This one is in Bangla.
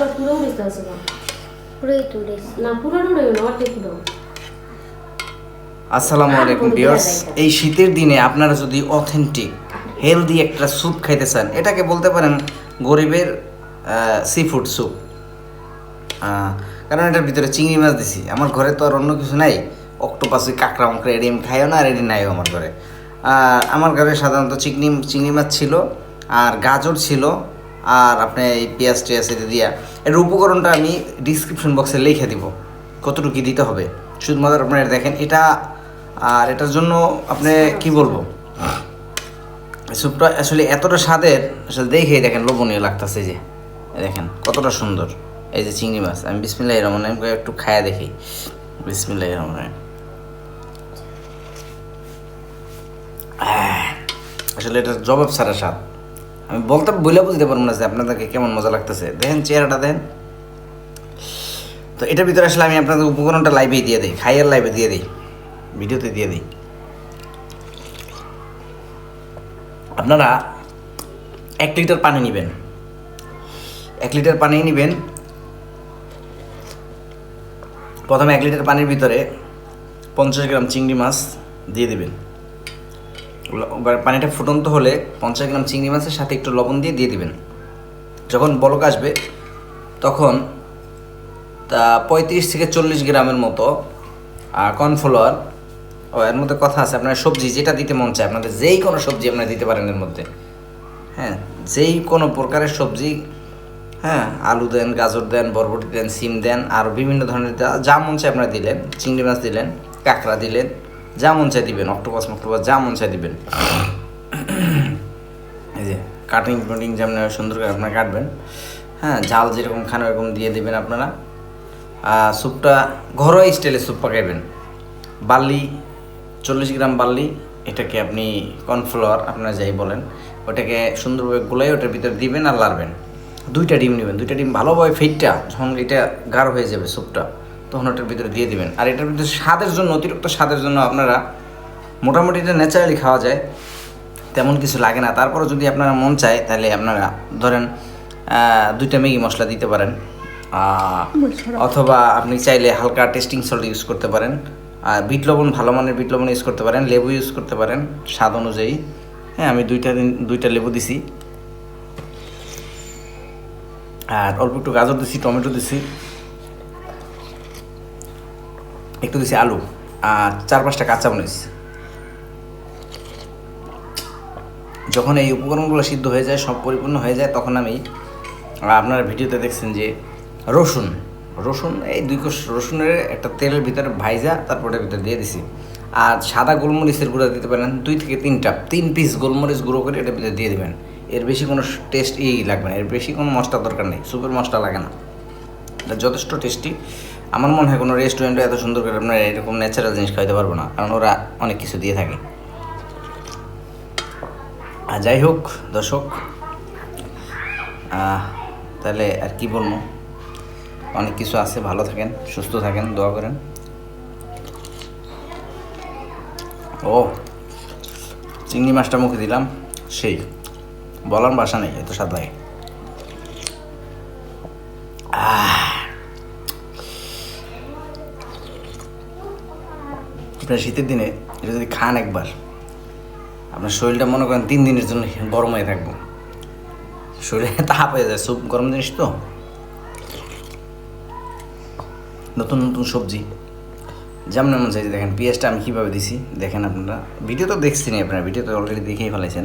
আবার পুরো উড়িতে আছে না পুরোই তুলেছি না পুরো উড়ে না অর্ধেক পুরো আসসালামু আলাইকুম ভিউয়ার্স এই শীতের দিনে আপনারা যদি অথেন্টিক হেলদি একটা স্যুপ খাইতে চান এটাকে বলতে পারেন গরিবের সি ফুড স্যুপ কারণ এটার ভিতরে চিংড়ি মাছ দিছি। আমার ঘরে তো আর অন্য কিছু নাই। অক্টোপাস ওই কাঁকড়া মাকড়া এডিম খাইও না আর এডি নাইও আমার ঘরে। আর আমার ঘরে সাধারণত চিংড়ি চিংড়ি মাছ ছিল আর গাজর ছিল আর আপনি এই পেঁয়াজ টেয়াজ এটা দিয়া, এর উপকরণটা আমি ডিসক্রিপশন বক্সে লিখে দিব, কতটুকু দিতে হবে। শুধুমাত্র আপনারা দেখেন, এটা আর এটার জন্য আপনি কি বলব? স্যুপটা আসলে এতটা স্বাদের, আসলে দেখেই দেখেন লোভনীয় লাগতেছে যে দেখেন কতটা সুন্দর। এই যে চিংড়ি মাছ, আমি বিসমিল্লাহ রহমান একটু খায়া দেখি। বিসমিল্লাহ রহমান আসলে এটা জবাব ছাড়া স্বাদ। আমি বলতে বলে বুঝতে পারব না যে আপনাদেরকে কেমন মজা লাগতেছে। দেখেন, চেহারাটা দেখেন। তো এটার ভিতরে আসলে আমি আপনাদের উপকরণটা লাইভেই দিয়ে দিই, খাইয়ার লাইভে দিয়ে দিই ভিডিওতে দিয়ে দিই। আপনারা এক লিটার পানি নেবেন। এক লিটার পানি নেবেন। প্রথমে এক লিটার পানির ভিতরে পঞ্চাশ গ্রাম চিংড়ি মাছ দিয়ে দিবেন। পানিটা ফুটন্ত হলে পঞ্চাশ গ্রাম চিংড়ি মাছের সাথে একটু লবণ দিয়ে দিয়ে দিবেন। যখন বলক আসবে, তখন তা পঁয়ত্রিশ থেকে চল্লিশ গ্রামের মতো কর্নফ্লাওয়ার, ও, এর মধ্যে কথা আছে, আপনার সবজি যেটা দিতে মন চায়, আপনাদের যেই কোনো সবজি আপনারা দিতে পারেন এর মধ্যে। হ্যাঁ যেই কোনো প্রকারের সবজি হ্যাঁ আলু দেন, গাজর দেন, বরবটি দেন, সিম দেন, আর বিভিন্ন ধরনের যা মন চায় আপনারা দিলেন, চিংড়ি মাছ দিলেন, কাঁকড়া দিলেন যা মন চায় দিবেন, অক্টোপাস মক্টোপাস যা মন চায় দিবেন। এই যে কাটিং কুটিং যেমন সুন্দর করে আপনারা কাটবেন। হ্যাঁ ঝাল যেরকম খান ওরকম দিয়ে দেবেন আপনারা। আর স্যুপটা ঘরোয়া স্টাইলে স্যুপ পাকাইবেন। বার্লি, চল্লিশ গ্রাম বার্লি, এটাকে আপনি কর্নফ্লাওয়ার, আপনারা যাই বলেন, ওটাকে সুন্দরভাবে গোলাই ওটার ভিতরে দিবেন আর লাড়বেন। দুইটা ডিম নেবেন, দুইটা ডিম ভালোভাবে ফিটটা যখন এটা গাঢ় হয়ে যাবে স্যুপটা। তখন ওটার ভিতরে দিয়ে দিবেন। আর এটার ভিতরে স্বাদের জন্য অতিরিক্ত স্বাদের জন্য আপনারা মোটামুটি এটা ন্যাচারালি খাওয়া যায়। তেমন কিছু লাগে না। তারপরে যদি আপনারা মন চায় তাহলে আপনারা ধরেন দুইটা ম্যাগি মশলা দিতে পারেন। অথবা আপনি চাইলে হালকা টেস্টিং সল্ট ইউজ করতে পারেন। আর বিট লবণ ভালো মানের বিট লবণ ইউজ করতে পারেন। লেবু ইউজ করতে পারেন স্বাদ অনুযায়ী। হ্যাঁ আমি দুইটা দিন দুইটা লেবু দিছি। আর অল্প একটু গাজর দিছি টমেটো দিছি। একটু দিছি আলু আর চার পাঁচটা কাঁচা কাঁচামরিচ। যখন এই উপকরণগুলো সিদ্ধ হয়ে যায়, সব পরিপূর্ণ হয়ে যায়, তখন আমি আপনারা ভিডিওতে দেখছেন যে রসুন রসুন, এই দুই কোষ রসুনের একটা তেলের ভিতরে ভাইজা, তারপর ওটার ভিতরে দিয়ে দিছি। আর সাদা গোলমরিচের গুঁড়া দিতে পারেন, দুই থেকে তিনটা, তিন পিস গোলমরিচ গুঁড়ো করে এটার ভিতরে দিয়ে দেবেন। এর বেশি কোনো টেস্ট ই লাগবে না, এর বেশি কোনো মশলার দরকার নেই, সুপের মশলা লাগে না। এটা যথেষ্ট টেস্টি। আমার মনে হয় কোনো রেস্টুরেন্টে এত সুন্দর করে আপনারা এরকম ন্যাচারাল জিনিস খাইতে পারব না, কারণ ওরা অনেক কিছু দিয়ে থাকে। আর যাই হোক, দর্শক তাহলে আর কি বলব? অনেক কিছু আছে, ভালো থাকেন, সুস্থ থাকেন, দোয়া করেন। ও, চিংড়ি মাছটা মুখে দিলাম, সেই, বলার বাসা নেই, এত স্বাদ লাগে আহ। আপনার শীতের দিনে এটা যদি খান একবার, আপনার শরীরটা মনে করেন তিন দিনের জন্য গরম হয়ে থাকব। শরীরে তাপ হয়ে যায়, সব গরম জিনিস তো। নতুন নতুন সবজি। যেমন এমন চাইছি দেখেন, পেঁয়াজটা আমি কীভাবে দিছি, দেখেন আপনারা। ভিডিও তো দেখছি নি আপনারা, ভিডিও তো অলরেডি দেখেই ফেলেছেন